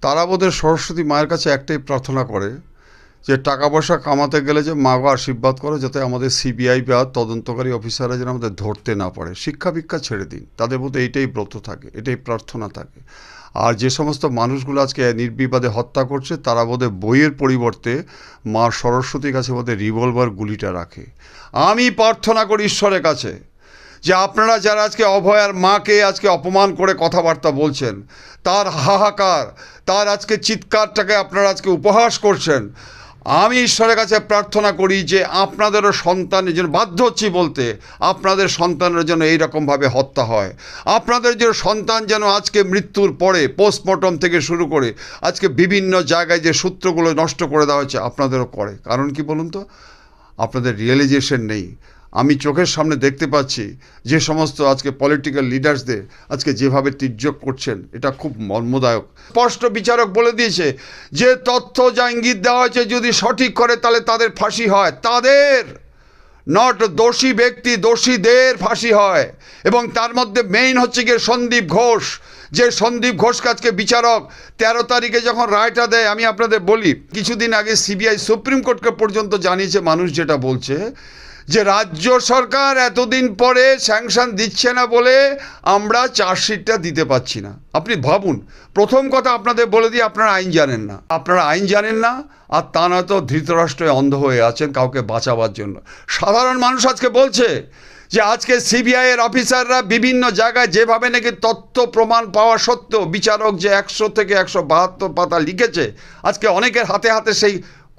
তারা বোধহয় সরস্বতী মায়ের কাছে একটাই প্রার্থনা করে যে টাকা পয়সা কামাতে গেলে যে মা গো আশীর্বাদ করো যাতে আমাদের সিবিআই বা তদন্তকারী অফিসাররা যেন আমাদের ধরতে না পারে। শিক্ষা ভিক্ষা ছেড়ে দিন। তাদের মধ্যে এইটাই ব্রত থাকে, এটাই প্রার্থনা থাকে। আর যে সমস্ত মানুষগুলো আজকে নির্বিবাদে হত্যা করছে, তারা বোধহয় বইয়ের পরিবর্তে মা সরস্বতীর কাছে বোধহয় রিভলভার গুলিটা রাখে। আমি প্রার্থনা করি ঈশ্বরের কাছে। যে আপনারা যারা আজকে অভয়ার মাকে আজকে অপমান করে কথাবার্তা বলছেন, তার হাহাকার, তার আজকে চিৎকারটাকে আপনারা আজকে উপহাস করছেন, আমি ঈশ্বরের কাছে প্রার্থনা করি যে আপনাদেরও সন্তানের জন্য বাধ্য হচ্ছি বলতে, আপনাদের সন্তানের জন্য এইরকমভাবে হত্যা হয়। আপনাদের যে সন্তান যেন আজকে মৃত্যুর পরে পোস্টমর্টম থেকে শুরু করে, আজকে বিভিন্ন জায়গায় যে সূত্রগুলো নষ্ট করে দেওয়া হচ্ছে আপনাদেরও করে। কারণ কি বলুন তো? আপনাদের রিয়েলাইজেশন নেই। আমি চোখের সামনে দেখতে পাচ্ছি যে সমস্ত আজকে পলিটিক্যাল লিডার্সদের আজকে যেভাবে তির্যক করছেন, এটা খুব মর্মদায়ক। স্পষ্ট বিচারক বলে দিয়েছে যে তথ্য যা ইঙ্গিত দেওয়া হয়েছে, যদি সঠিক করে তাহলে তাদের ফাঁসি হয়। তাদের নট দোষী ব্যক্তি, দোষীদের ফাঁসি হয়। এবং তার মধ্যে মেইন হচ্ছে গিয়ে সন্দীপ ঘোষ। যে সন্দীপ ঘোষকে আজকে বিচারক তেরো তারিখে যখন রায়টা দেয়, আমি আপনাদের বলি, কিছুদিন আগে সিবিআই সুপ্রিম কোর্টকে পর্যন্ত জানিয়েছে, মানুষ যেটা বলছে যে রাজ্য সরকার এতদিন পরে স্যাংশন দিচ্ছে না বলে আমরা চার্জশিটটা দিতে পাচ্ছি না। আপনি ভাবুন, প্রথম কথা আপনাদের বলে দিই, আপনারা আইন জানেন না। আপনারা আইন জানেন না, আর তা নয়তো ধৃতরাষ্ট্রে অন্ধ হয়ে আছেন কাউকে বাঁচাবার জন্য। সাধারণ মানুষ আজকে বলছে যে আজকে সিবিআইয়ের অফিসাররা বিভিন্ন জায়গায় যেভাবে নাকি তথ্য প্রমাণ পাওয়া সত্ত্বেও বিচারক যে একশো থেকে একশো বাহাত্তর পাতা লিখেছে, আজকে অনেকের হাতে হাতে সেই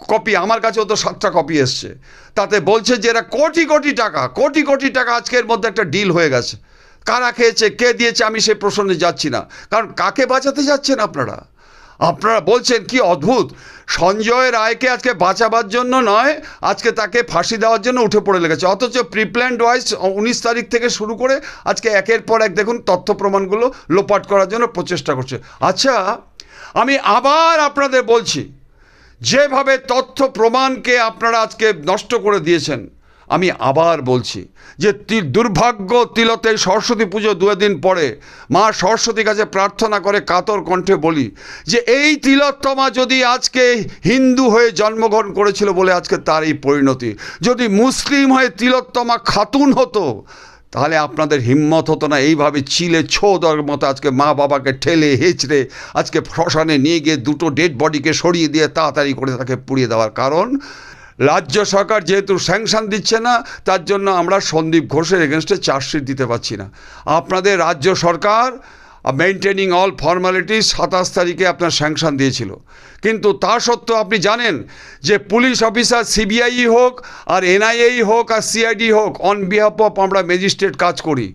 কপি আমার কাছেও তো সাতটা কপি এসছে। তাতে বলছে যে এরা কোটি কোটি টাকা, কোটি কোটি টাকা আজকের মধ্যে একটা ডিল হয়ে গেছে। কারা খেয়েছে, কে দিয়েছে, আমি সেই প্রশ্নে যাচ্ছি না। কারণ কাকে বাঁচাতে যাচ্ছেন আপনারা? আপনারা বলছেন, কি অদ্ভুত! সঞ্জয় রায়কে আজকে বাঁচাবার জন্য নয়, আজকে তাকে ফাঁসি দেওয়ার জন্য উঠে পড়ে লেগেছে। অথচ প্রিপ্ল্যান্ড ওয়াইজ উনিশ তারিখ থেকে শুরু করে আজকে একের পর এক দেখুন তথ্য প্রমাণগুলো লোপাট করার জন্য প্রচেষ্টা করছে। আচ্ছা আমি আবার আপনাদের বলছি যেভাবে তথ্য প্রমাণকে আপনারা আজকে নষ্ট করে দিয়েছেন, আমি আবার বলছি যে দুর্ভাগ্য তিলতে সরস্বতী পুজো দিন পরে মা সরস্বতীর কাছে প্রার্থনা করে কাতর কণ্ঠে বলি যে এই তিলোত্তমা যদি আজকে হিন্দু হয়ে জন্মগ্রহণ করেছিল বলে আজকে তার এই পরিণতি। যদি মুসলিম হয়ে তিলোত্তমা খাতুন হতো তাহলে আপনাদের হিম্মত হতো না, এইভাবে চিলে ছো দেওয়ার মতো আজকে মা বাবাকে ঠেলে, হেঁচড়ে, আজকে শ্মশানে নিয়ে গিয়ে দুটো ডেড বডিকে সরিয়ে দিয়ে তাড়াতাড়ি করে তাকে পুড়িয়ে দেওয়ার কারণ, রাজ্য সরকার যেহেতু স্যাংশন দিচ্ছে না, তার জন্য আমরা সন্দীপ ঘোষের এগেনস্টে চার্জশিট দিতে পারছি না। আপনাদের রাজ্য সরকার মেনটেনিং অল ফর্মালিটি সাতাশ তারিখে আপনার স্যাংশন দিয়েছিল। কিন্তু তা সত্ত্বেও আপনি জানেন যে পুলিশ অফিসার সিবিআই হোক আর এনআইএই হোক আর সিআইডি হোক অন বিহাফ অফ আমরা ম্যাজিস্ট্রেট কাজ করি।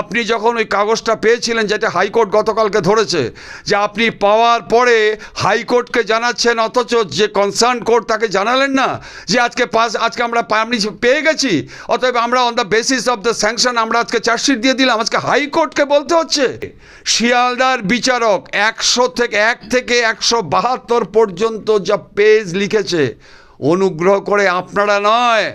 আপনি যখন ওই কাগজটা পেয়েছিলেন যেটা হাইকোর্ট গতকালকে ধরেছে, যে আপনি পাওয়ার পরে হাইকোর্টকে জানাচ্ছেন, অথচ যে কনসার্ন কোর্ট তাকে জানালেন না, যে আজকে পাস, আজকে আমরা আপনি পেয়ে গেছি, অতএব আমরা on the basis of the sanction আমরা আজকে চার্জশিট দিয়ে দিলাম, আজকে হাইকোর্টকে বলতে হচ্ছে। শিয়ালদার বিচারক একশো থেকে, এক থেকে একশো বাহাত্তর পর্যন্ত যা পেজ লিখেছে অনুগ্রহ করে আপনারা নয়,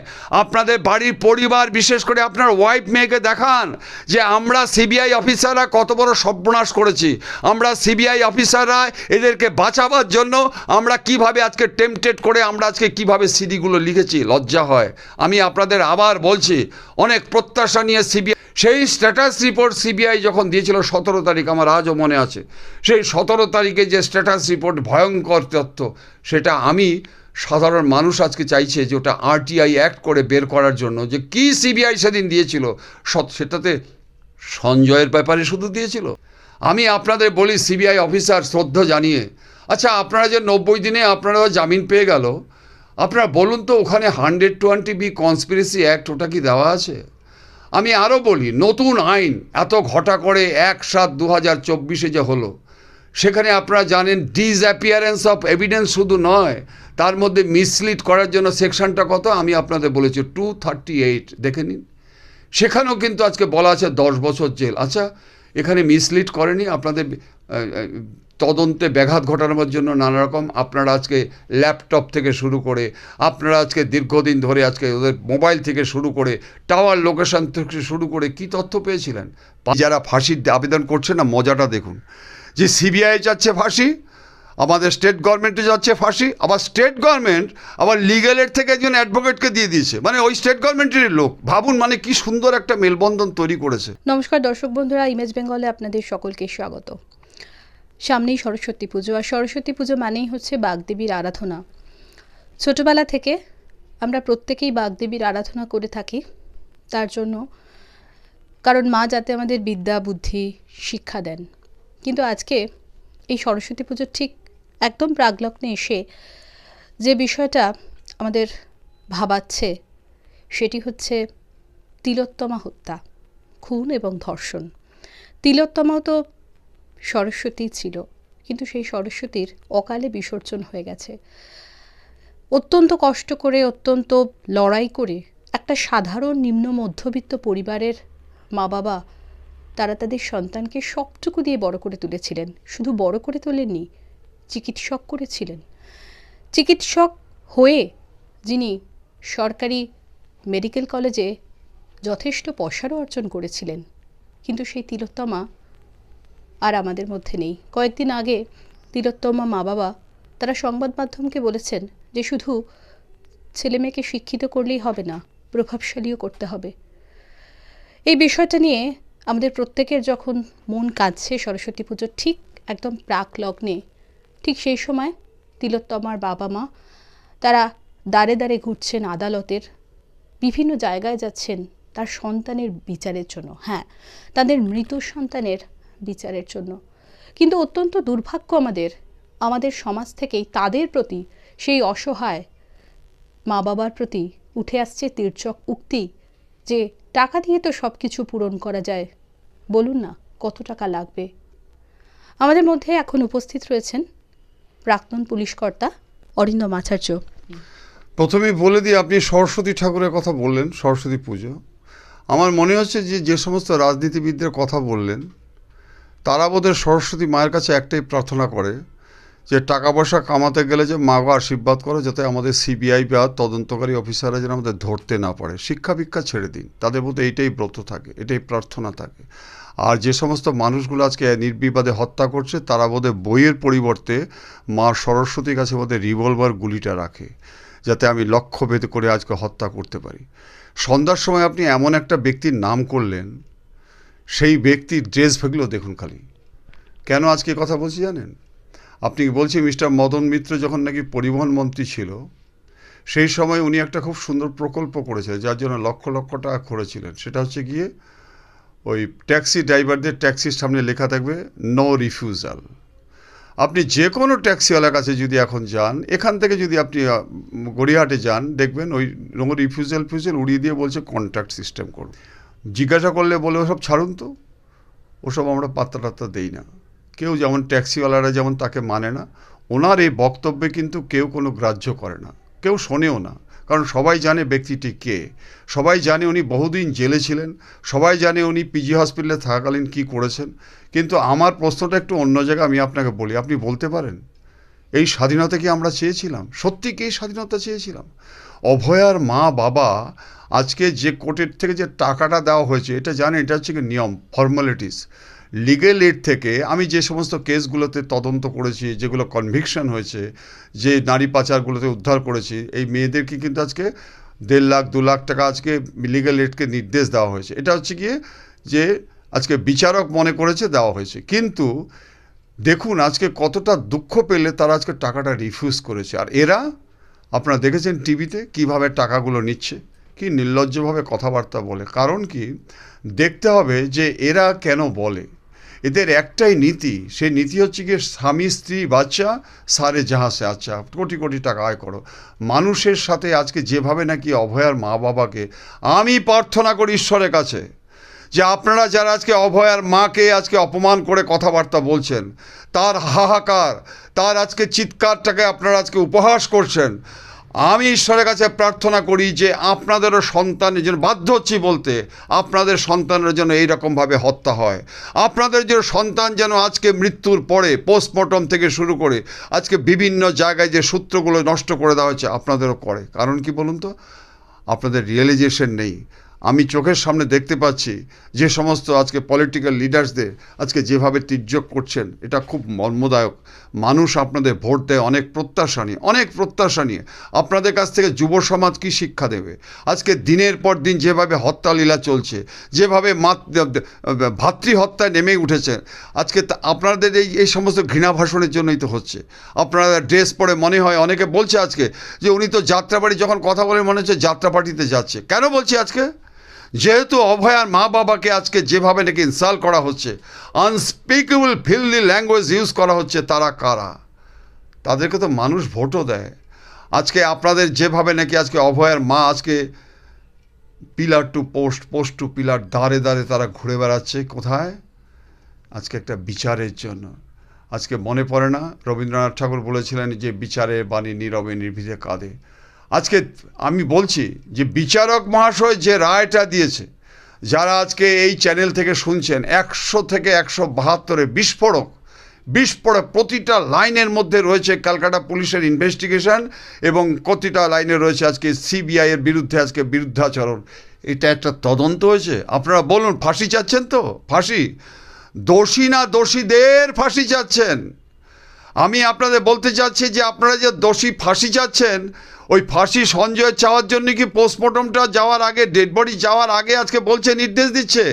আপনাদের বাড়ির পরিবার, বিশেষ করে আপনার ওয়াইফ মেয়েকে দেখান যে আমরা সিবিআই অফিসাররা কত বড় সর্বনাশ করেছি। আমরা সিবিআই অফিসাররা এদেরকে বাঁচাবার জন্য আমরা কীভাবে আজকে টেম্পটেড করে আমরা আজকে কীভাবে সিডিগুলো লিখেছি, লজ্জা হয়। আমি আপনাদের আবার বলছি, অনেক প্রত্যাশা নিয়ে সিবিআই সেই স্ট্যাটাস রিপোর্ট সিবিআই যখন দিয়েছিল সতেরো তারিখ, আমার আজও মনে আছে, সেই সতেরো তারিখে যে স্ট্যাটাস রিপোর্ট ভয়ঙ্কর তথ্য, সেটা আমি সাধারণ মানুষ আজকে চাইছে যে ওটা আরটিআই অ্যাক্ট করে বের করার জন্য। যে কি সিবিআই সেদিন দিয়েছিল, সৎ সেটাতে সঞ্জয়ের ব্যাপারে শুধু দিয়েছিল। আমি আপনাদের বলি সিবিআই অফিসার শ্রদ্ধা জানিয়ে। আচ্ছা আপনারা যে নব্বই দিনে আপনারা জামিন পেয়ে গেল, আপনারা বলুন তো ওখানে hundred twenty B conspiracy act ওটা কি দেওয়া আছে? আমি আরও বলি, নতুন আইন এত ঘটা করে এক সাত দু হাজার চব্বিশে যে হলো সেখানে আপনারা জানেন ডিসঅ্যাপিয়ারেন্স অফ এভিডেন্স শুধু নয়, তার মধ্যে মিসলিড করার জন্য সেকশনটা কত? আমি আপনাদের বলেছি টু থার্টি এইট দেখে নিন। সেখানেও কিন্তু আজকে বলা আছে দশ বছর জেল। আচ্ছা এখানে মিসলিড করেনি, আপনাদের তদন্তে ব্যাঘাত ঘটানোর জন্য নানা রকম আপনারা আজকে ল্যাপটপ থেকে শুরু করে, আপনারা আজকে দীর্ঘদিন ধরে আজকে ওদের মোবাইল থেকে শুরু করে টাওয়ার লোকেশন থেকে শুরু করে কি তথ্য পেয়েছিলেন? যারা ফাঁসির আবেদন করছে না, মজাটা দেখুন। যে সিবিআই চাচ্ছে ফাঁসি, আমাদের স্টেট গভর্নমেন্টে যাচ্ছে ফাঁসি, আবার স্টেট গভর্নমেন্ট আবার লিগ্যালের থেকে একজন অ্যাডভোকেটকে দিয়ে দিয়েছে। মানে ওই স্টেট গভর্নমেন্টেরই লোক। ভাবুন মানে কি সুন্দর একটা মেলবন্ধন তৈরি করেছে। নমস্কার দর্শক বন্ধুরা ইমেজ বেঙ্গলে আপনাদের সকলকে স্বাগত। সামনেই সরস্বতী পুজো, আর সরস্বতী পুজো মানেই হচ্ছে বাগদেবীর আরাধনা। ছোটবেলা থেকে আমরা প্রত্যেকেই বাগদেবীর আরাধনা করে থাকি। তার জন্য কারণ মা যাতে আমাদের বিদ্যা, বুদ্ধি, শিক্ষা দেন। কিন্তু আজকে এই সরস্বতী পুজোর ঠিক একদম প্রাগলগ্নে এসে যে বিষয়টা আমাদের ভাবাচ্ছে, সেটি হচ্ছে তিলোত্তমা হত্যা, খুন এবং ধর্ষণ। তিলোত্তমাও তো সরস্বতী ছিল, কিন্তু সেই সরস্বতীর অকালে বিসর্জন হয়ে গেছে। অত্যন্ত কষ্ট করে, অত্যন্ত লড়াই করে একটা সাধারণ নিম্ন মধ্যবিত্ত পরিবারের মা বাবা তারা তাদের সন্তানকে সবটুকু দিয়ে বড় করে তুলেছিলেন। শুধু বড় করে তোলেননি, চিকিৎসক করেছিলেন। চিকিৎসক হয়ে যিনি সরকারি মেডিকেল কলেজে যথেষ্ট পয়সারও অর্জন করেছিলেন, কিন্তু সেই তিলোত্তমা আর আমাদের মধ্যে নেই। কয়েকদিন আগে তিলোত্তমা মা বাবা তারা সংবাদ মাধ্যমকে বলেছেন যে শুধু ছেলে মেয়েকে শিক্ষিত করলেই হবে না, প্রভাবশালীও করতে হবে। এই বিষয়টা নিয়ে আমাদের প্রত্যেকের যখন মন কাঁদছে সরস্বতী পুজোর ঠিক একদম প্রাক লগ্নে ঠিক সেই সময় তিলোত্তমার বাবা মা তারা দাঁড়ে দাঁড়ে ঘুরছেন আদালতের, বিভিন্ন জায়গায় যাচ্ছেন তার সন্তানের বিচারের জন্য। হ্যাঁ তাদের মৃত সন্তানের বিচারের জন্য। কিন্তু অত্যন্ত দুর্ভাগ্য আমাদের আমাদের সমাজ থেকেই তাদের প্রতি সেই অসহায় মা বাবার প্রতি উঠে আসছে তীর্যক উক্তি যে টাকা দিয়ে তো সব কিছু পূরণ করা যায়। বলুন না, কত টাকা লাগবে? আমাদের মধ্যে এখন উপস্থিত রয়েছেন প্রাক্তন পুলিশ কর্তা অরিন্দম আচার্য প্রথমেই বলে দিই, আপনি সরস্বতী ঠাকুরের কথা বললেন, সরস্বতী পুজো। আমার মনে হচ্ছে যে যে সমস্ত রাজনীতিবিদদের কথা বললেন তারা বোধহয় সরস্বতী মায়ের কাছে একটাই প্রার্থনা করে যে টাকা পয়সা কামাতে গেলে যে মা গো আশীর্বাদ করো, যাতে আমাদের সিবিআই বা তদন্তকারী অফিসাররা যেন আমাদের ধরতে না পারে। শিক্ষা ভিক্ষা ছেড়ে দিন। তাদের মধ্যে এইটাই ব্রত থাকে, এটাই প্রার্থনা থাকে। আর যে সমস্ত মানুষগুলো আজকে নির্বিবাদে হত্যা করছে, তারা বোধহয় বইয়ের পরিবর্তে মা সরস্বতীর কাছে বোধহয় রিভলভার গুলিটা রাখে, যাতে আমি লক্ষ্য ভেদ করে আজকে হত্যা করতে পারি। সন্ধ্যার সময় আপনি এমন একটা ব্যক্তির নাম করলেন, সেই ব্যক্তির ড্রেসগুলো দেখুন খালি। কেন আজকে কথা বলছি জানেন? আপনি বলছি মিস্টার মদন মিত্র যখন নাকি পরিবহন মন্ত্রী ছিল, সেই সময় উনি একটা খুব সুন্দর প্রকল্প করেছিলেন, যার জন্য লক্ষ লক্ষ টাকা করেছিলেন সেটা হচ্ছে গিয়ে ওই ট্যাক্সি ড্রাইভারদের ট্যাক্সির সামনে লেখা থাকবে, নো রিফিউজাল। আপনি যে কোনো ট্যাক্সিওয়ালার কাছে যদি এখন যান, এখান থেকে যদি আপনি গড়িয়াহাটে যান, দেখবেন ওই নো রিফিউজাল ফিউজাল উড়িয়ে দিয়ে বলছে কন্ট্যাক্ট সিস্টেম করুন জিজ্ঞাসা করলে বলে, ওসব ছাড়ুন তো, ওসব আমরা পাত্তা টাত্তা দেই না। কেউ যেমন ট্যাক্সিওয়ালারা যেমন তাকে মানে না, ওনার এই বক্তব্যে কিন্তু কেউ কোনো গ্রাহ্য করে না, কেউ শোনেও না। কারণ সবাই জানে ব্যক্তিটি কে, সবাই জানে উনি বহুদিন জেলে ছিলেন, সবাই জানে উনি পিজি হসপিটালে থাকাকালীন কি করেছেন। কিন্তু আমার প্রশ্নটা একটু অন্য জায়গায় আমি আপনাকে বলি, আপনি বলতে পারেন, এই স্বাধীনতা কি আমরা চেয়েছিলাম? সত্যি কি স্বাধীনতা চেয়েছিলাম? অভয়ার মা বাবা আজকে যে কোর্টের থেকে যে টাকাটা দেওয়া হয়েছে, এটা জানেন, এটা হচ্ছে নিয়ম ফর্মালিটিস লিগেল এড থেকে আমি যে সমস্ত কেসগুলোতে তদন্ত করেছি, যেগুলো কনভিকশন হয়েছে, যে নারী পাচারগুলোতে উদ্ধার করেছি, এই মেয়েদেরকে কিন্তু আজকে দেড় লাখ, দু লাখ টাকা আজকে লিগেল এডকে নির্দেশ দেওয়া হয়েছে। এটা হচ্ছে গিয়ে যে আজকে বিচারক মনে করেছে দেওয়া হয়েছে। কিন্তু দেখুন আজকে কতটা দুঃখ পেলে তারা আজকে টাকাটা রিফিউজ করেছে। আর এরা, আপনারা দেখেছেন টিভিতে কীভাবে টাকাগুলো নিচ্ছে, কি নির্লজ্জভাবে কথাবার্তা বলে। কারণ কি, দেখতে হবে যে এরা কেন বলে। এদের একটাই নীতি, সেই নীতি হচ্ছে গিয়ে স্বামী, স্ত্রী, বাচ্চা, সারে জাহাসে আচ্ছা কোটি কোটি টাকা আয় করো। মানুষের সাথে আজকে যেভাবে নাকি অভয়ার মা বাবাকে, আমি প্রার্থনা করি ঈশ্বরের কাছে যে আপনারা যারা আজকে অভয়ার মাকে আজকে অপমান করে কথাবার্তা বলছেন, তার হাহাকার, তার আজকে চিৎকারটাকে আপনারা আজকে উপহাস করছেন আমি ঈশ্বরের কাছে প্রার্থনা করি যে আপনাদেরও সন্তানের জন্য বাধ্য হচ্ছি বলতে, আপনাদের সন্তানের জন্য এইরকমভাবে হত্যা হয়। আপনাদের যে সন্তান যেন আজকে মৃত্যুর পরে পোস্টমর্টম থেকে শুরু করে, আজকে বিভিন্ন জায়গায় যে সূত্রগুলো নষ্ট করে দেওয়া হয়েছে, আপনাদেরও করে। কারণ কি বলুন তো? আপনাদের রিয়েলাইজেশন নেই। আমি চোখের সামনে দেখতে পাচ্ছি যে সমস্ত আজকে পলিটিক্যাল লিডার্সদের আজকে যেভাবে তির্যক করছেন, এটা খুব মর্মদায়ক। মানুষ আপনাদের ভোট দেয় অনেক প্রত্যাশা নিয়ে, অনেক প্রত্যাশা নিয়ে। আপনাদের কাছ থেকে যুব সমাজ কী শিক্ষা দেবে? আজকে দিনের পর দিন যেভাবে হত্যালীলা চলছে, যেভাবে মাত- ভাতৃ হত্যায় নেমে উঠেছে, আজকে আপনাদের এই এই সমস্ত ঘৃণা ভাষণের জন্যই তো হচ্ছে। আপনারা ড্রেস পরে মনে হয়, অনেকে বলছে আজকে যে উনি তো যাত্রাবাড়ি, যখন কথা বলে মনে হচ্ছে যাত্রাপাটিতে যাচ্ছে। কেন বলছি আজকে? যেহেতু অভয়ার মা বাবাকে আজকে যেভাবে নাকি ইনসাল্ট করা হচ্ছে আনস্পিকেবল ফিল্ডি ল্যাঙ্গুয়েজ ইউজ করা হচ্ছে, তারা কারা? তাদেরকে তো মানুষ ভোটও দেয়। আজকে আপনাদের যেভাবে নাকি আজকে অভয়ার মা আজকে pillar to post post to pillar দাঁড়ে দাঁড়ে তারা ঘুরে বেড়াচ্ছে, কোথায়? আজকে একটা বিচারের জন্য। আজকে মনে পড়ে না, রবীন্দ্রনাথ ঠাকুর বলেছিলেন যে বিচারে বাণী নীরবে নির্ভীতে কাঁদে। আজকে আমি বলছি যে বিচারক মহাশয় যে রায়টা দিয়েছে, যারা আজকে এই চ্যানেল থেকে শুনছেন, একশো থেকে একশো বাহাত্তরে বিস্ফোরক বিস্ফোরক প্রতিটা লাইনের মধ্যে রয়েছে ক্যালকাটা পুলিশের ইনভেস্টিগেশন এবং প্রতিটা লাইনে রয়েছে আজকে সিবিআই এর বিরুদ্ধে আজকে বিরুদ্ধাচরণ। এটা একটা তদন্ত হয়েছে? আপনারা বলুন, ফাঁসি চাচ্ছেন তো? ফাঁসি? দোষী না দোষীদের ফাঁসি চাচ্ছেন? আমি আপনাদের বলতে চাচ্ছি যে আপনারা যে দোষী ফাঁসি চাচ্ছেন ওই ফাঁসি সঞ্জয় চাওয়ার জন্য কি পোস্টমর্টমটা যাওয়ার আগে ডেড বডি যাওয়ার আগে আজকে বলছে, নির্দেশ দিচ্ছে?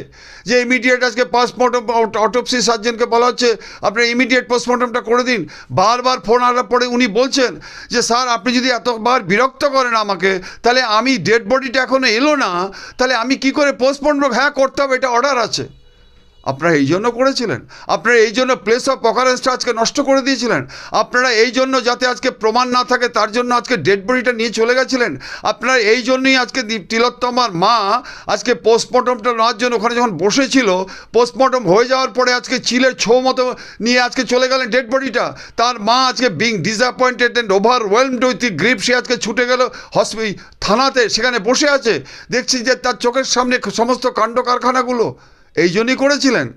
যে ইমিডিয়েট আজকে পোস্টমর্টম অটোপসি সার্জনকে বলা হচ্ছে, আপনি ইমিডিয়েট পোস্টমর্টমটা করে দিন। বারবার ফোন আসার পরে উনি বলছেন যে, স্যার, আপনি যদি এতবার বিরক্ত করেন আমাকে, তাহলে আমি ডেড বডিটা এখনও এলো না, তাহলে আমি কি করে পোস্টমর্টম হ্যাঁ করতে হবে, এটা অর্ডার আছে। আপনারা এই জন্য করেছিলেন। আপনারা এই জন্য প্লেস অফ অকারেন্সটা আজকে নষ্ট করে দিয়েছিলেন। আপনারা এই জন্য যাতে আজকে প্রমাণ না থাকে, তার জন্য আজকে ডেড বডিটা নিয়ে চলে গেছিলেন। আপনারা এই জন্যই আজকে তিলোত্তমার মা আজকে পোস্টমর্টমটা নেওয়ার জন্য ওখানে যখন বসেছিল পোস্টমর্টম হয়ে যাওয়ার পরে আজকে চিলের ছৌ মতো নিয়ে আজকে চলে গেলেন ডেড বডিটা তার মা আজকে being disappointed and overwhelmed with grip সে আজকে ছুটে গেল হসপি থানাতে, সেখানে বসে আছে। দেখছি যে তার চোখের সামনে সমস্ত কাণ্ড কারখানাগুলো। এই জন্যই করেছিলেন।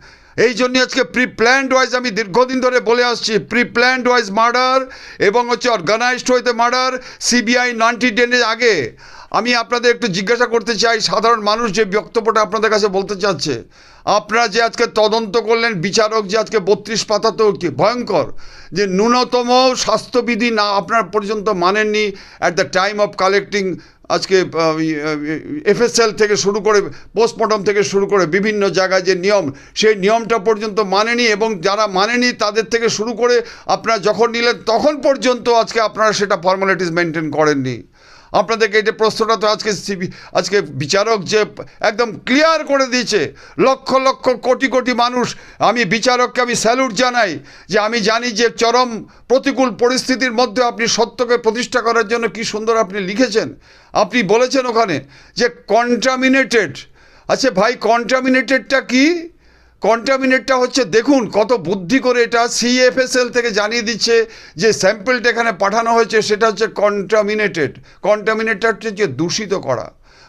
এই জন্যই আজকে প্রি প্ল্যান্ড ওয়াইজ আমি দীর্ঘদিন ধরে বলে আসছি প্রি প্ল্যান্ড ওয়াইজ মার্ডার এবং হচ্ছে অর্গানাইজড হইতে মার্ডার সিবিআই নাইনটি ডেনের আগে। আমি আপনাদের একটু জিজ্ঞাসা করতে চাই, সাধারণ মানুষ যে বক্তব্যটা আপনাদের কাছে বলতে চাচ্ছে, আপনারা যে আজকে তদন্ত করলেন, বিচারক যে আজকে বত্রিশ পাতা তো কি ভয়ঙ্কর, যে ন্যূনতম স্বাস্থ্যবিধি না আপনার পর্যন্ত মানেননি at the time of collecting আজকে এফএসএল থেকে শুরু করে পোস্টমর্টম থেকে শুরু করে বিভিন্ন জায়গায় যে নিয়ম, সেই নিয়মটা পর্যন্ত মানেনি এবং যারা মানেনি তাদের থেকে শুরু করে আপনারা যখন নিলেন তখন পর্যন্ত আজকে আপনারা সেটা ফর্মালিটিস মেনটেন করেননি। আপনাদেরকে এটা প্রশ্নটা তো আজকে আজকে বিচারক যে একদম ক্লিয়ার করে দিয়েছে, লক্ষ লক্ষ কোটি কোটি মানুষ, আমি বিচারককে আমি স্যালুট জানাই যে আমি জানি যে চরম প্রতিকূল পরিস্থিতির মধ্যে আপনি সত্যকে প্রতিষ্ঠা করার জন্য কি সুন্দর আপনি লিখেছেন। আপনি বলেছেন ওখানে যে কন্টামিনেটেড আচ্ছা ভাই কন্টামিনেটেডটা কি? কন্টামিনেটটা হচ্ছে, দেখুন কত বুদ্ধি করে এটা সিএফএসএল থেকে জানিয়ে দিচ্ছে যে স্যাম্পেলটা এখানে পাঠানো হয়েছে, সেটা হচ্ছে কন্টামিনেটেড কন্টামিনেটটা হচ্ছে দূষিত করা।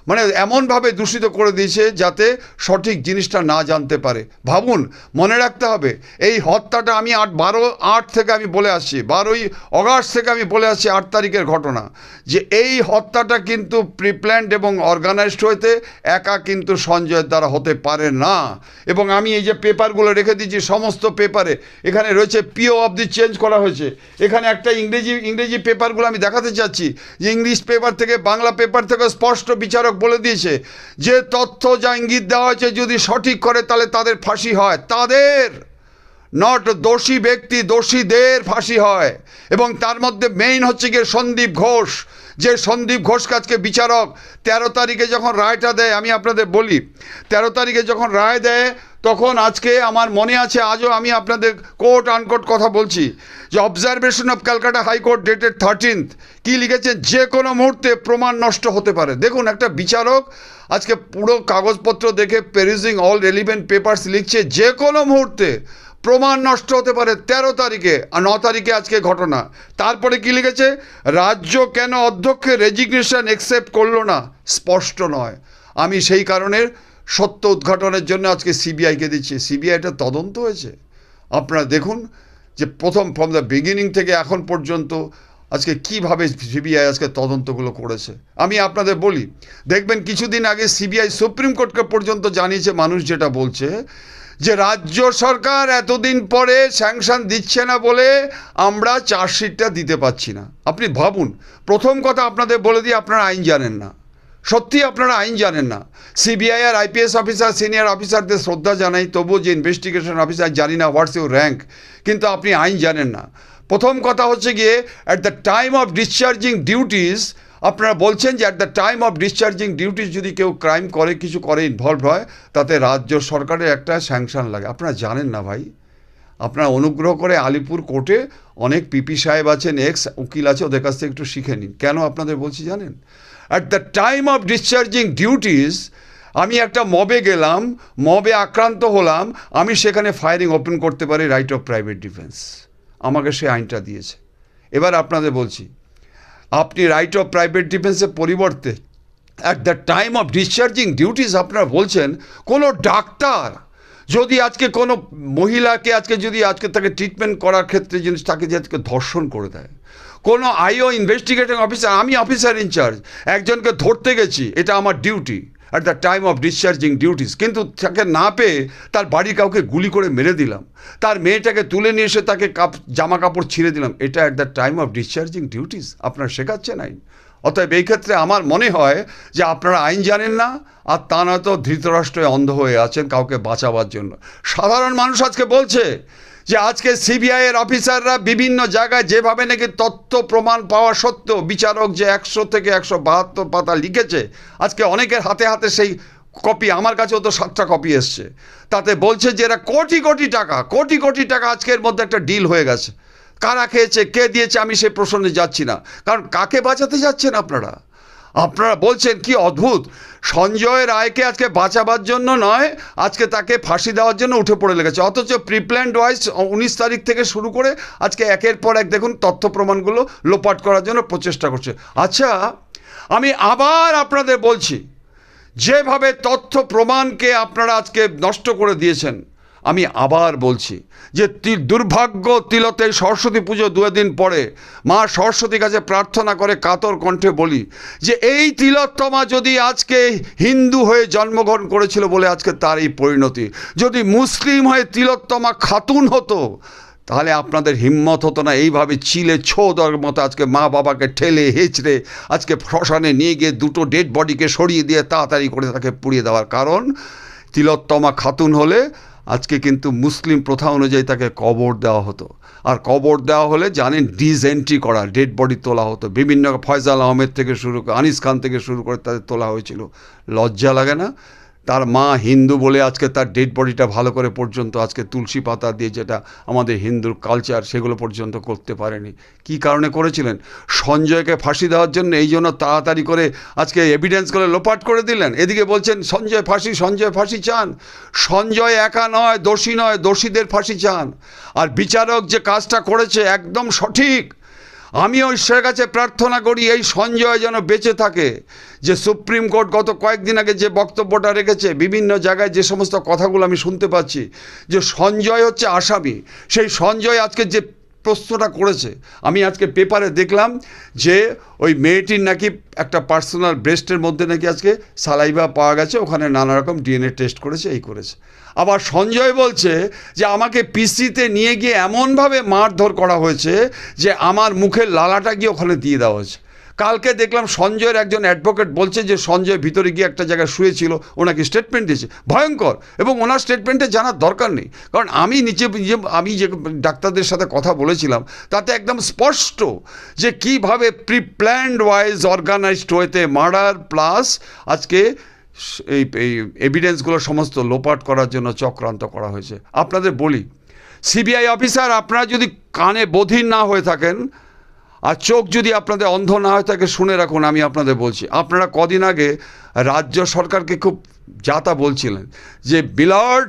মানে এমনভাবে দূষিত করে দিয়েছে যাতে সঠিক জিনিসটা না জানতে পারে। ভাবুন, মনে রাখতে হবে, এই হত্যাটা আমি আট, বারো, আট থেকে আমি বলে আসছি, বারোই অগাস্ট থেকে আমি বলে আসছি আট তারিখের ঘটনা, যে এই হত্যাটা কিন্তু প্রিপ্ল্যান্ড এবং অর্গানাইজড হইতে একা কিন্তু সঞ্জয়ের দ্বারা হতে পারে না। এবং আমি এই যে পেপারগুলো রেখে দিয়েছি, সমস্ত পেপারে এখানে রয়েছে পিও অফ দি চেঞ্জ করা হয়েছে। এখানে একটা ইংরেজি ইংরেজি পেপারগুলো আমি দেখাতে চাচ্ছি, যে ইংলিশ পেপার থেকে বাংলা পেপার থেকে স্পষ্ট বিচারক বলে দিয়েছে, যে তথ্য যা ইঙ্গিত দেওয়া হয়েছে যদি সঠিক করে, তাহলে তাদের ফাঁসি হয়। তাদের নট দোষী ব্যক্তি দোষীদের ফাঁসি হয়। এবং তার মধ্যে মেইন হচ্ছে গিয়ে সন্দীপ ঘোষ। যে সন্দীপ ঘোষ আজকে বিচারক, তেরো তারিখে যখন রায়টা দেয়, আমি আপনাদের বলি, তেরো তারিখে যখন রায় দেয়, তখন আজকে আমার মনে আছে, আজও আমি আপনাদের কোর্ট আনকোট কথা বলছি, যে observation of Calcutta high court dated thirteenth কী লিখেছে? যে কোনো মুহূর্তে প্রমাণ নষ্ট হতে পারে। দেখুন, একটা বিচারক আজকে পুরো কাগজপত্র দেখে পেরিজিং অল রেলিভেন্ট পেপার্স লিখছে, যে কোনো মুহূর্তে প্রমাণ নষ্ট হতে পারে তেরো তারিখে আর ন তারিখে আজকে ঘটনা। তারপরে কি লিখেছে? রাজ্য কেন অধ্যক্ষের রেজিগনেশন একসেপ্ট করল না? স্পষ্ট নয়। আমি সেই কারণে সত্য উদ্ঘাটনের জন্য আজকে সিবিআইকে দিচ্ছি। সিবিআই এটা তদন্ত হয়েছে। আপনারা দেখুন যে প্রথম ফ্রম দ্য বিগিনিং থেকে এখন পর্যন্ত আজকে কীভাবে সিবিআই আজকে তদন্তগুলো করেছে। আমি আপনাদের বলি, দেখবেন কিছুদিন আগে সিবিআই সুপ্রিম কোর্টকে পর্যন্ত জানিয়েছে, মানুষ যেটা বলছে যে রাজ্য সরকার এতদিন পরে স্যাংশন দিচ্ছে না বলে আমরা চার্জশিটটা দিতে পাচ্ছি না। আপনি ভাবুন, প্রথম কথা আপনাদের বলে দিই, আপনারা আইন জানেন না। সত্যি আপনারা আইন জানেন না। সিবিআই আর আইপিএস অফিসার সিনিয়র অফিসারদের শ্রদ্ধা জানাই, তবুও যে ইনভেস্টিগেশন অফিসার জানি না হোয়াটস ইউর র্যাঙ্ক কিন্তু আপনি আইন জানেন না। প্রথম কথা হচ্ছে গিয়ে at the time of discharging duties আপনারা বলছেন যে at the time of discharging duties যদি কেউ ক্রাইম করে, কিছু করে ইনভলভ হয়, তাতে রাজ্য সরকারের একটা স্যাংশন লাগে। আপনারা জানেন না ভাই। আপনারা অনুগ্রহ করে আলিপুর কোর্টে অনেক পিপি সাহেব আছেন এক্স উকিল আছে, ওদের কাছ থেকে একটু শিখে নিন। কেন আপনাদের বলছি জানেন? At the time of discharging duties আমি একটা মবে গেলাম মবে আক্রান্ত হলাম, আমি সেখানে ফায়ারিং ওপেন করতে পারি রাইট অফ প্রাইভেট ডিফেন্স আমাকে সে আইনটা দিয়েছে। এবার আপনাদের বলছি আপনি রাইট অফ প্রাইভেট ডিফেন্সের পরিবর্তে at the time of discharging duties আপনারা বলছেন, কোনো ডাক্তার যদি আজকে কোনো মহিলাকে আজকে যদি আজকে তাকে ট্রিটমেন্ট করার ক্ষেত্রে জিনিস তাকে যে আজকে ধর্ষণ করে দেয়, কোনো আইও ইনভেস্টিগেটিং অফিসার আমি অফিসার ইনচার্জ একজনকে ধরতে গেছি, এটা আমার duty at the time of discharging duties কিন্তু তাকে না পেয়ে তার বাড়ির কাউকে গুলি করে মেরে দিলাম। তার মেয়েটাকে তুলে নিয়ে এসে তাকে কাপ জামা কাপড় ছিঁড়ে দিলাম। এটা at the time of discharging duties আপনার শেখাচ্ছেন নাই। অতএব এই ক্ষেত্রে আমার মনে হয় যে আপনারা আইন জানেন না, আর তা নয়তো ধৃতরাষ্ট্রে অন্ধ হয়ে আছেন কাউকে বাঁচাবার জন্য। সাধারণ মানুষ আজকে বলছে যে আজকে সিবিআইয়ের অফিসাররা বিভিন্ন জায়গায় যেভাবে নাকি তথ্য প্রমাণ পাওয়া সত্ত্বেও বিচারক যে একশো থেকে একশো বাহাত্তর পাতা লিখেছে, আজকে অনেকের হাতে হাতে সেই কপি, আমার কাছেও তো সাতটা কপি এসছে। তাতে বলছে যে এরা কোটি কোটি টাকা, কোটি কোটি টাকা আজকের মধ্যে একটা ডিল হয়ে গেছে। কারা খেয়েছে, কে দিয়েছে, আমি সে প্রশ্নে যাচ্ছি না। কারণ কাকে বাঁচাতে যাচ্ছেন আপনারা? আপনারা বলছেন কি অদ্ভুত? সঞ্জয় রায়কে আজকে বাঁচাবার জন্য নয়, আজকে তাকে ফাঁসি দেওয়ার জন্য উঠে পড়ে লেগেছে। অথচ প্রিপ্ল্যান্ড ওয়াইজ উনিশ তারিখ থেকে শুরু করে আজকে একের পর এক দেখুন তথ্য প্রমাণগুলো লোপাট করার জন্য প্রচেষ্টা করছে। আচ্ছা আমি আবার আপনাদের বলছি, যেভাবে তথ্য প্রমাণকে আপনারা আজকে নষ্ট করে দিয়েছেন আমি আবার বলছি যে দুর্ভাগ্য তিলতে সরস্বতী পুজো দু দিন পরে মা সরস্বতীর কাছে প্রার্থনা করে কাতর কণ্ঠে বলি যে এই তিলোত্তমা যদি আজকে হিন্দু হয়ে জন্মগ্রহণ করেছিল বলে আজকে তার এই পরিণতি। যদি মুসলিম হয়ে তিলোত্তমা খাতুন হতো, তাহলে আপনাদের হিম্মত হতো না এইভাবে চিলে ছো দেওয়ার মতো আজকে মা বাবাকে ঠেলে, হেঁচড়ে, আজকে শ্মশানে নিয়ে গিয়ে দুটো ডেড বডিকে সরিয়ে দিয়ে তাড়াতাড়ি করে তাকে পুড়িয়ে দেওয়ার কারণ, তিলোত্তমা খাতুন হলে আজকে কিন্তু মুসলিম প্রথা অনুযায়ী তাকে কবর দেওয়া হতো। আর কবর দেওয়া হলে জানেন ডিজ এন্ট্রি করা, ডেড বডি তোলা হতো। বিভিন্ন ফয়জাল আহমেদ থেকে শুরু করে, আনিস খান থেকে শুরু করে তাদের তোলা হয়েছিল। লজ্জা লাগে না? তার মা হিন্দু বলে আজকে তার ডেড বডিটা ভালো করে পর্যন্ত, আজকে তুলসী পাতা দিয়ে যেটা আমাদের হিন্দুর কালচার সেগুলো পর্যন্ত করতে পারেনি। কি কারণে করেছিলেন? সঞ্জয়কে ফাঁসি দেওয়ার জন্য এই জন্য তাড়াতাড়ি করে আজকে এভিডেন্স করে লোপাট করে দিলেন। এদিকে বলছেন, সঞ্জয় ফাঁসি সঞ্জয় ফাঁসি চান। সঞ্জয় একা নয়, দোষী নয়, দোষীদের ফাঁসি চান। আর বিচারক যে কাজটা করেছে একদম সঠিক আমিও ঈশ্বরের কাছে প্রার্থনা করি, এই সঞ্জয় যেন বেঁচে থাকে। যে সুপ্রিম কোর্ট গত কয়েকদিন আগে যে বক্তব্যটা রেখেছে, বিভিন্ন জায়গায় যে সমস্ত কথাগুলো আমি শুনতে পাচ্ছি, যে সঞ্জয় হচ্ছে আসামি। সেই সঞ্জয় আজকে যে প্রশ্নটা করেছে। আমি আজকে পেপারে দেখলাম যে ওই মেয়েটির নাকি একটা পার্সোনাল ব্রেস্টের মধ্যে নাকি আজকে সালাইভা পাওয়া গেছে, ওখানে নানা রকম ডিএনএ টেস্ট করেছে, এই করেছে। আবার সঞ্জয় বলছে যে আমাকে পিসিতে নিয়ে গিয়ে এমনভাবে মারধর করা হয়েছে যে আমার মুখের লালাটা গিয়ে ওখানে দিয়ে দেওয়া হয়েছে। কালকে দেখলাম সঞ্জয়ের একজন অ্যাডভোকেট বলছে যে সঞ্জয় ভিতরে গিয়ে একটা জায়গায় শুয়েছিল, ওনাকে স্টেটমেন্ট দিয়েছে। ভয়ঙ্কর। এবং ওনার স্টেটমেন্টে জানার দরকার নেই। কারণ আমি নিচে আমি যে ডাক্তারদের সাথে কথা বলেছিলাম, তাতে একদম স্পষ্ট যে কীভাবে প্রি প্ল্যান্ড ওয়াইজ অর্গানাইজড ওয়েতে মার্ডার প্লাস আজকে এই এই এভিডেন্সগুলো সমস্ত লোপাট করার জন্য চক্রান্ত করা হয়েছে। আপনাদের বলি সিবিআই অফিসার আপনারা যদি কানে বধির না হয়ে থাকেন আর চোখ যদি আপনাদের অন্ধ না হয়, তাকে শুনে রাখুন, আমি আপনাদের বলছি। আপনারা কদিন আগে রাজ্য সরকারকে খুব যাতা বলছিলেন যে, বিলার্ড,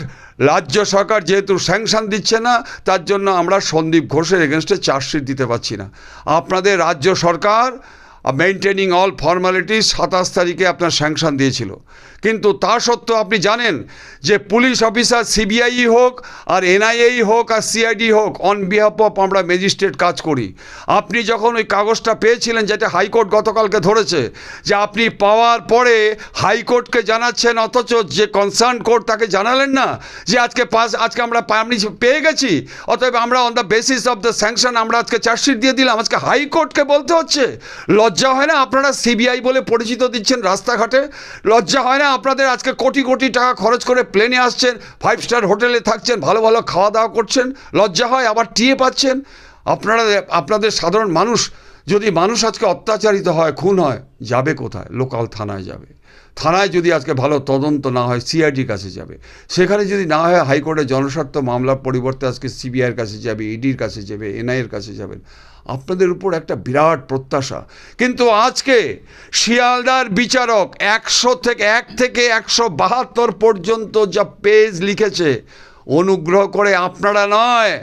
রাজ্য সরকার যেহেতু স্যাংশন দিচ্ছে না, তার জন্য আমরা সন্দীপ ঘোষের এগেনস্টে চার্জশিট দিতে পারছি না। আপনাদের রাজ্য সরকার মেনটেনিং অল ফর্মালিটিস সাতাশ তারিখে আপনার স্যাংশন দিয়েছিল। কিন্তু তা সত্ত্বেও আপনি জানেন যে পুলিশ অফিসার সিবিআই হোক আর এনআইএই হোক আর সিআইডি হোক অন বিহাফ অফ আমরা ম্যাজিস্ট্রেট কাজ করি। আপনি যখন ওই কাগজটা পেয়েছিলেন যেটা হাইকোর্ট গতকালকে ধরেছে, যে আপনি পাওয়ার পরে হাইকোর্টকে জানাচ্ছেন অথচ যে কনসার্ন কোর্ট তাকে জানালেন না, যে আজকে পাস, আজকে আমরা আপনি পেয়ে গেছি, অতএব আমরা on the basis of the sanction আমরা আজকে চার্জশিট দিয়ে দিলাম, আজকে হাইকোর্টকে বলতে হচ্ছে, লজ্জা হয় না আপনারা সিবিআই বলে পরিচিত দিচ্ছেন রাস্তাঘাটে? লজ্জা হয় না আপনাদের আজকে কোটি কোটি টাকা খরচ করে প্লেনে আসছেন ফাইভ স্টার হোটেলে থাকছেন, ভালো ভালো খাওয়া দাওয়া করছেন, লজ্জা হয়, আবার টিয়ে পাচ্ছেন। আপনারা, আপনাদের সাধারণ মানুষ, যদি মানুষ আজকে অত্যাচারিত হয়, খুন হয়, যাবে কোথায়? লোকাল থানায় যাবে। থানায় যদি আজকে ভালো তদন্ত না হয় সিআইডির কাছে যাবে। সেখানে যদি না হয়, হাইকোর্টে জনস্বার্থ মামলার পরিবর্তে আজকে সিবিআইয়ের কাছে যাবে ইডির কাছে যাবে এনআইয়ের কাছে যাবেন। আপনাদের উপর একটা বিরাট প্রত্যাশা। কিন্তু আজকে শিয়ালদার বিচারক একশো থেকে এক থেকে একশো বাহাত্তর পর্যন্ত যা পেজ লিখেছে অনুগ্রহ করে আপনারা নয়,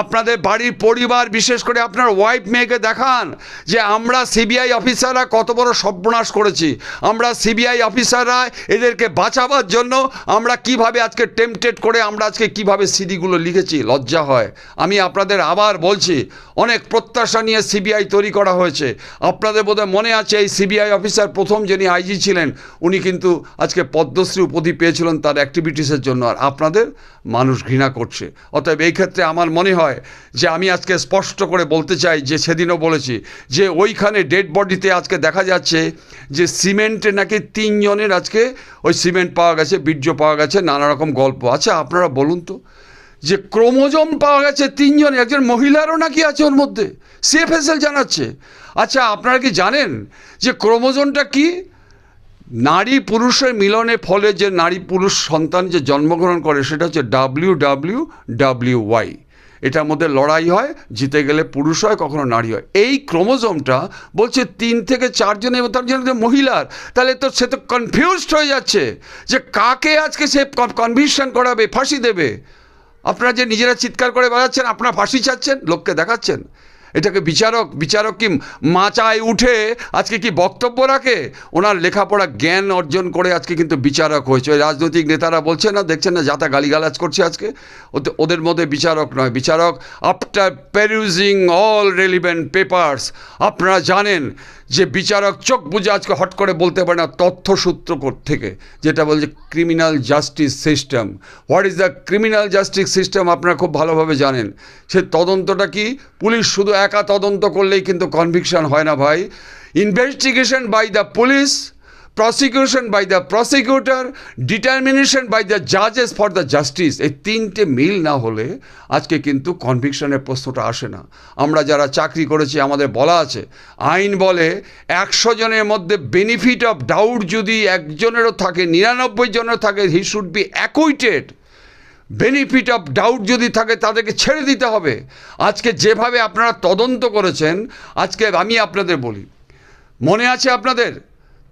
আপনাদের বাড়ির পরিবার, বিশেষ করে আপনার ওয়াইফ মেয়েকে দেখান যে আমরা সিবিআই অফিসাররা কত বড় সর্বনাশ করেছি। আমরা সিবিআই অফিসাররা এদেরকে বাঁচাবার জন্য আমরা কীভাবে আজকে টেম্পটেড করে আমরা আজকে কীভাবে সিডিগুলো লিখেছি, লজ্জা হয়। আমি আপনাদের আবার বলছি, অনেক প্রত্যাশা নিয়ে সিবিআই তৈরি করা হয়েছে। আপনাদের বোধহয় মনে আছে এই সিবিআই অফিসার প্রথম যিনি আইজি ছিলেন, উনি কিন্তু আজকে পদ্মশ্রী উপাধি পেয়েছিলেন তার অ্যাক্টিভিটিসের জন্য। আর আপনাদের মানুষ ঘৃণা করছে। অতএব এই ক্ষেত্রে আমার মনে হয় যে আমি আজকে স্পষ্ট করে বলতে চাই যে সেদিনও বলেছি যে ওইখানে ডেড বডিতে আজকে দেখা যাচ্ছে যে সিমেন্টে নাকি তিনজনের আজকে ওই সিমেন্ট পাওয়া গেছে, বীর্য পাওয়া গেছে, নানা রকম গল্প। আচ্ছা আপনারা বলুন তো, যে ক্রোমোজোম পাওয়া গেছে তিনজন একজন মহিলারও নাকি আছে ওর মধ্যে? সিএফএসএল জানাচ্ছে। আচ্ছা আপনারা কি জানেন যে ক্রোমোজোমটা কি? নারী পুরুষের মিলনের ফলে যে নারী পুরুষ সন্তান যে জন্মগ্রহণ করে, সেটা হচ্ছে ডাব্লিউ ডাব্লিউ ডাব্লিউ ওয়াই। এটার মধ্যে লড়াই হয়, জিতে গেলে পুরুষ হয়, কখনো নারী হয়। এই ক্রোমোজোমটা বলছে তিন থেকে চারজনের এবং তার জন্য মহিলার। তাহলে তো সে তো কনফিউজড হয়ে যাচ্ছে যে কাকে আজকে সে কনভিকশন করাবে, ফাঁসি দেবে। আপনারা যে নিজেরা চিৎকার করে বেড়াচ্ছেন, আপনারা ফাঁসি চাচ্ছেন, লোককে দেখাচ্ছেন। এটাকে বিচারক বিচারক কি মাচায় উঠে আজকে কি বক্তব্য রাখে? ওনার লেখাপড়া জ্ঞান অর্জন করে আজকে কিন্তু বিচারক হয়েছে। রাজনৈতিক নেতারা বলছে না, দেখছেন না যাতা গালিগালাজ করছে আজকে। ওদের মধ্যে বিচারক নয়, বিচারক after perusing all relevant papers আপনারা জানেন যে বিচারক চোখ বুঝে আজকে হট করে বলতে পারে না তথ্যসূত্র থেকে, যেটা বলছে criminal justice system what is the criminal justice system আপনারা খুব ভালোভাবে জানেন। সে তদন্তটা কি? পুলিশ শুধু একা তদন্ত করলেই কিন্তু কনভিকশন হয় না ভাই। Investigation by the police prosecution by the prosecutor determination by the জাজেস for the justice এই তিনটে মিল না হলে আজকে কিন্তু কনভিকশনের প্রশ্নটা আসে না। আমরা যারা চাকরি করেছি, আমাদের বলা আছে, আইন বলে একশো জনের মধ্যে বেনিফিট অফ ডাউট যদি একজনেরও থাকে, নিরানব্বই জনের থাকে he should be acquitted benefit of doubt যদি থাকে, তাদেরকে ছেড়ে দিতে হবে। আজকে যেভাবে আপনারা তদন্ত করেছেন, আজকে আমি আপনাদের বলি। মনে আছে আপনাদের?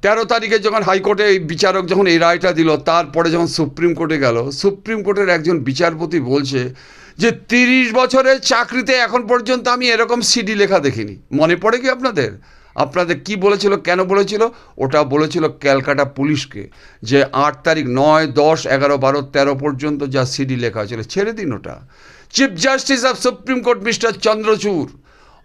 তেরো তারিখে যখন হাইকোর্টে এই বিচারক যখন এই রায়টা দিল, তারপরে যখন সুপ্রিম কোর্টে গেল, সুপ্রিম কোর্টের একজন বিচারপতি বলছে যে, তিরিশ বছরের চাকরিতে এখন পর্যন্ত আমি এরকম সিডি লেখা দেখিনি। মনে পড়ে কি আপনাদের? আপনাদের কি বলেছিল, কেন বলেছিল? ওটা বলেছিল ক্যালকাটা পুলিশকে যে আট তারিখ নয়, দশ, এগারো, বারো, তেরো পর্যন্ত যা সিডি লেখা হয়েছিল, ছেড়ে দিন ওটা। Chief justice of supreme court mister Chandrachud,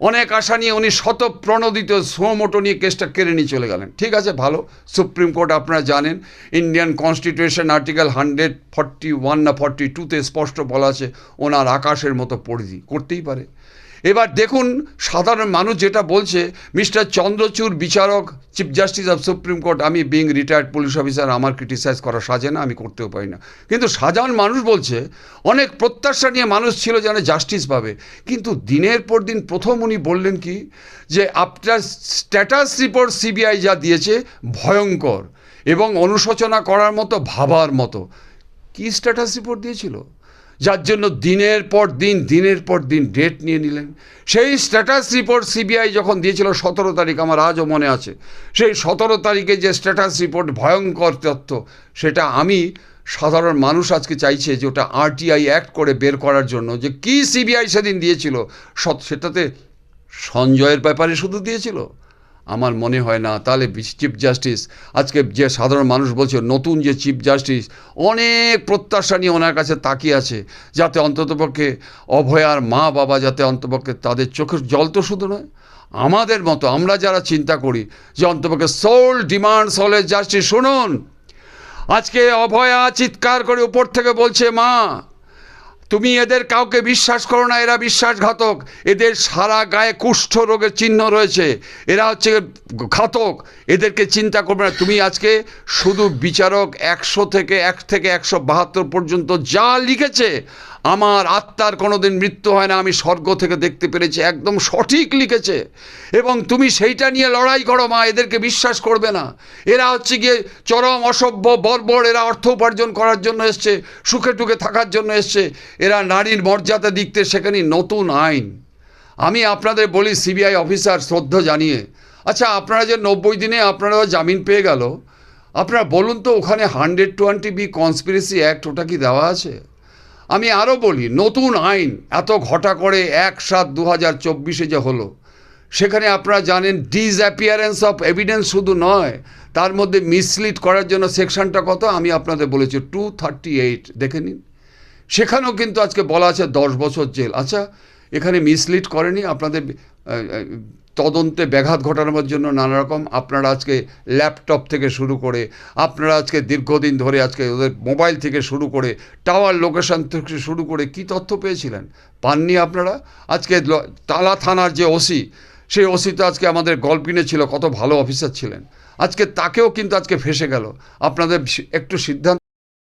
অনেক আশা নিয়ে উনি শত প্রণোদিত সোমোটো নিয়ে কেসটা কেড়ে নিয়ে চলে গেলেন। ঠিক আছে, ভালো। সুপ্রিম কোর্ট আপনারা জানেন Indian constitution article hundred forty one না ফর্টি টুতে স্পষ্ট বলা আছে, ওনার আকাশের মতো পরিধি। করতেই পারে। এবার দেখুন সাধারণ মানুষ যেটা বলছে, মিস্টার চন্দ্রচূড় বিচারক chief justice of supreme court আমি বিং রিটায়ার্ড পুলিশ অফিসার আমার ক্রিটিসাইজ করা সাজে না, আমি করতেও পারি না। কিন্তু সাধারণ মানুষ বলছে, অনেক প্রত্যাশা নিয়ে মানুষ ছিল যেন জাস্টিস পাবে। কিন্তু দিনের পর দিন প্রথম উনি বললেন কি, যে আপনার স্ট্যাটাস রিপোর্ট সিবিআই যা দিয়েছে ভয়ঙ্কর এবং অনুশোচনা করার মতো, ভাবার মতো। কি স্ট্যাটাস রিপোর্ট দিয়েছিল? যার জন্য দিনের পর দিন, দিনের পর দিন ডেট নিয়ে নিলেন। সেই স্ট্যাটাস রিপোর্ট সিবিআই যখন দিয়েছিল, সতেরো তারিখ, আমার আজও মনে আছে। সেই সতেরো তারিখে যে স্ট্যাটাস রিপোর্ট ভয়ঙ্কর তথ্য, সেটা আমি সাধারণ মানুষ আজকে চাইছে যে ওটা আরটিআই অ্যাক্ট করে বের করার জন্য। যে কি সিবিআই সেদিন দিয়েছিল সেটাতে সঞ্জয়ের ব্যাপারে শুধু দিয়েছিল। আমার মনে হয় না। তাহলে চিফ জাস্টিস আজকে যে সাধারণ মানুষ বলছে, নতুন যে চিফ জাস্টিস অনেক প্রত্যাশা নিয়ে ওনার কাছে তাকিয়ে আছে, যাতে অন্ততপক্ষে অভয়ার মা বাবা যাতে অন্তপক্ষে তাদের চোখের জল তো শুধু নয়, আমাদের মতো আমরা যারা চিন্তা করি যে অন্তপক্ষে সোল ডিমান্ড সোলের জাস্টিস শুনুন। আজকে অভয়া চিৎকার করে উপর থেকে বলছে, মা তুমি এদের কাউকে বিশ্বাস করো না, এরা বিশ্বাসঘাতক। এদের সারা গায়ে কুষ্ঠ রোগের চিহ্ন রয়েছে। এরা হচ্ছে ঘাতক। এদেরকে চিন্তা করবে না। তুমি আজকে শুধু বিচারক একশো থেকে এক থেকে একশো বাহাত্তর পর্যন্ত যা লিখেছে আমার আত্মার কোনোদিন মৃত্যু হয় না, আমি স্বর্গ থেকে দেখতে পেরেছি। একদম সঠিক লিখেছে। এবং তুমি সেইটা নিয়ে লড়াই করো, মা, এদেরকে বিশ্বাস করবে না। এরা হচ্ছে গিয়ে চরম অসভ্য, বর্বর, এরা অর্থ উপার্জন করার জন্য এসছে, সুখে টুখে থাকার জন্য এসছে। এরা নারীর মর্যাদা দিকতে সেখানে নতুন আইন। আমি আপনাদের বলি, সিবিআই অফিসার, শ্রদ্ধা জানিয়ে। আচ্ছা আপনারা যে নব্বই দিনে আপনারা জামিন পেয়ে গেল, আপনারা বলুন তো, ওখানে hundred twenty B conspiracy act ওটা কি দেওয়া আছে? আমি আরও বলি, নতুন আইন এত ঘটা করে এক সাত দু হাজার চব্বিশে যে হলো, সেখানে আপনারা জানেন ডিসঅ্যাপিয়ারেন্স অফ এভিডেন্স শুধু নয়, তার মধ্যে মিসলিড করার জন্য সেকশনটা কত? আমি আপনাদের বলেছি টু থার্টি এইট দেখে নিন। সেখানেও কিন্তু আজকে বলা আছে দশ বছর জেল। আচ্ছা এখানে মিসলিড করেনি আপনাদের তদন্তে ব্যাঘাত ঘটানোর জন্য নানা রকম আপনারা আজকে ল্যাপটপ থেকে শুরু করে, আপনারা আজকে দীর্ঘদিন ধরে আজকে ওদের মোবাইল থেকে শুরু করে, টাওয়ার লোকেশন থেকে শুরু করে কি তথ্য পেয়েছিলেন? পাননি আপনারা? আজকে তালা থানার যে ওসি, সেই ওসি তো আজকে আমাদের গল্পিনে ছিল কত ভালো অফিসার ছিলেন। আজকে তাকেও কিন্তু আজকে ফেসে গেল। আপনাদের একটু সিদ্ধান্ত